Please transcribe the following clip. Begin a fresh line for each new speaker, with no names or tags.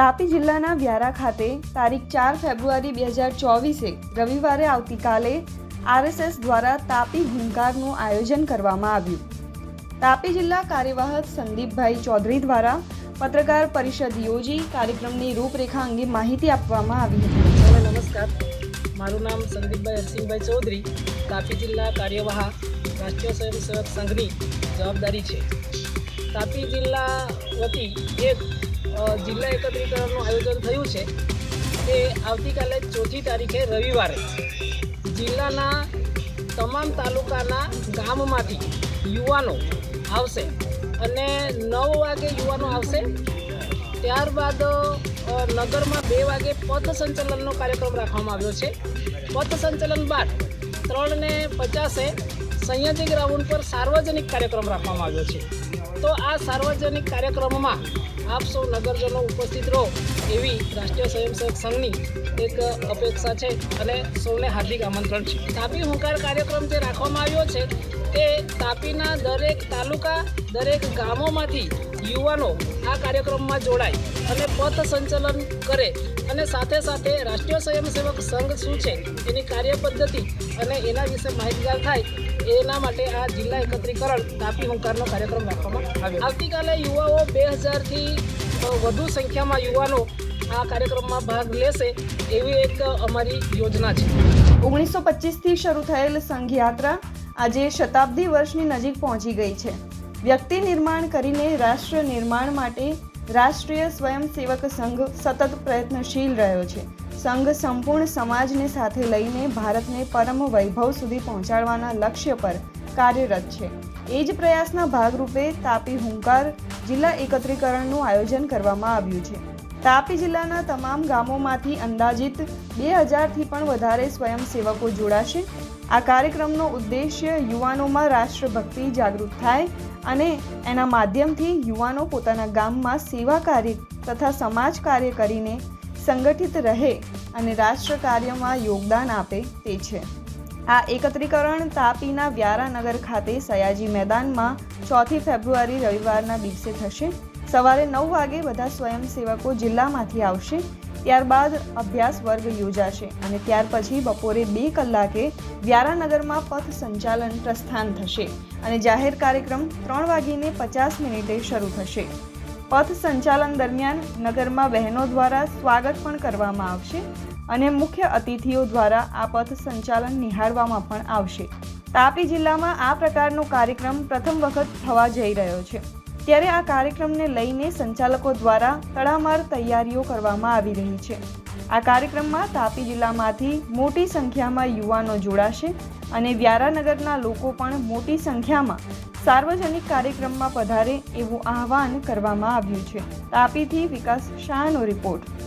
તાપી જિલ્લાના વ્યારા ખાતે તારીખ ચાર ફેબ્રુઆરી બે હજાર ચોવીસે રવિવારે આવતીકાલે આરએસએસ દ્વારા તાપી હુંકારનું આયોજન કરવામાં આવ્યું. તાપી જિલ્લા કાર્યવાહક સંદીપભાઈ ચૌધરી દ્વારા પત્રકાર પરિષદ યોજી કાર્યક્રમની રૂપરેખા અંગે માહિતી આપવામાં આવી હતી.
નમસ્કાર. મારું નામ સંદીપભાઈ હરસિંહભાઈ ચૌધરી, તાપી જિલ્લા કાર્યવાહ રાષ્ટ્રીય સ્વયંસેવક સંઘની જવાબદારી છે. તાપી જિલ્લા વતી એક જિલ્લા એકત્રીકરણનું આયોજન થયું છે તે આવતીકાલે ચોથી તારીખે રવિવારે જિલ્લાના તમામ તાલુકાના ગામમાંથી યુવાનો આવશે અને નવ વાગે યુવાનો આવશે. ત્યારબાદ નગરમાં બે વાગે પથ સંચલનનો કાર્યક્રમ રાખવામાં આવ્યો છે. પથ સંચલન બાદ ત્રણ ને પચાસે સંયાજી ગ્રાઉન્ડ પર સાર્વજનિક કાર્યક્રમ રાખવામાં આવ્યો છે. તો આ સાર્વજનિક કાર્યક્રમમાં આપ સૌ નગરજનો ઉપસ્થિત રહો એવી રાષ્ટ્રીય સ્વયંસેવક સંઘની એક અપેક્ષા છે અને સૌને હાર્દિક આમંત્રણ છે. તાપી હુંકાર કાર્યક્રમ જે રાખવામાં આવ્યો છે તે તાપીના દરેક તાલુકા, દરેક ગામોમાંથી યુવાનો આ કાર્યક્રમમાં જોડાય અને પથ સંચલન કરે અને સાથે સાથે રાષ્ટ્રીય સ્વયંસેવક સંઘ શું છે, એની કાર્ય પદ્ધતિ અને એના વિશે માહિતગાર થાય, એના માટે આ જિલ્લા એકત્રીકરણ તાપી હુંકારનો કાર્યક્રમ રાખવામાં આવ્યો. આવતીકાલે યુવાઓ બે હજારથી વધુ સંખ્યામાં યુવાનો આ કાર્યક્રમમાં ભાગ લેશે એવી એક અમારી યોજના છે.
ઓગણીસો પચીસથી શરૂ થયેલ સંઘ યાત્રા આજે શતાબ્દી વર્ષની નજીક પહોંચી ગઈ છે. વ્યક્તિ નિર્માણ કરીને રાષ્ટ્ર નિર્માણ માટે રાષ્ટ્રીય સ્વયંસેવક સંઘ સતત પ્રયત્નશીલ રહ્યો છે. સંઘ સંપૂર્ણ સમાજને સાથે લઈને ભારતને પરમ વૈભવ સુધી પહોંચાડવાના લક્ષ્ય પર કાર્યરત છે. એ જ પ્રયાસના ભાગરૂપે તાપી હુંકાર જિલ્લા એકત્રીકરણનું આયોજન કરવામાં આવ્યું છે. તાપી જિલ્લાના તમામ ગામોમાંથી અંદાજિત બે હજારથી પણ વધારે સ્વયંસેવકો જોડાશે. આ કાર્યક્રમનો ઉદ્દેશ્ય યુવાનોમાં રાષ્ટ્રભક્તિ જાગૃત થાય અને એના માધ્યમથી યુવાનો પોતાના ગામમાં સેવા કાર્ય તથા સમાજ કાર્ય કરીને સંગઠિત રહે અને રાષ્ટ્ર કાર્યમાં યોગદાન આપે તે છે. આ એકત્રીકરણ તાપીના વ્યારાનગર ખાતે સયાજી મેદાનમાં ચોથી ફેબ્રુઆરી રવિવારના દિવસે થશે. સવારે નવ વાગે બધા સ્વયંસેવકો જિલ્લામાંથી આવશે, ત્યારબાદ અભ્યાસ વર્ગ યોજાશે અને ત્યાર પછી બપોરે બે કલાકે વ્યારાનગરમાં પથ સંચાલન પ્રસ્થાન થશે અને જાહેર કાર્યક્રમ ત્રણ વાગીને પચાસ મિનિટે શરૂ થશે. પથ સંચાલન દરમિયાન નગરમાં બહેનો દ્વારા સ્વાગત પણ કરવામાં આવશે અને મુખ્ય અતિથિઓ દ્વારા આ પથ સંચાલન નિહાળવામાં પણ આવશે. તાપી જિલ્લામાં આ પ્રકારનો કાર્યક્રમ પ્રથમ વખત થવા જઈ રહ્યો છે. ત્યારે આ કાર્યક્રમને લઈને સંચાલકો દ્વારા તડામાર તૈયારીઓ કરવામાં આવી રહી છે. આ કાર્યક્રમમાં તાપી જિલ્લામાંથી મોટી સંખ્યામાં યુવાનો જોડાશે અને વ્યારાનગરના લોકો પણ મોટી સંખ્યામાં સાર્વજનિક કાર્યક્રમમાં પધારે એવું આહવાન કરવામાં આવ્યું છે. તાપીથી વિકાસ શાહનો રિપોર્ટ.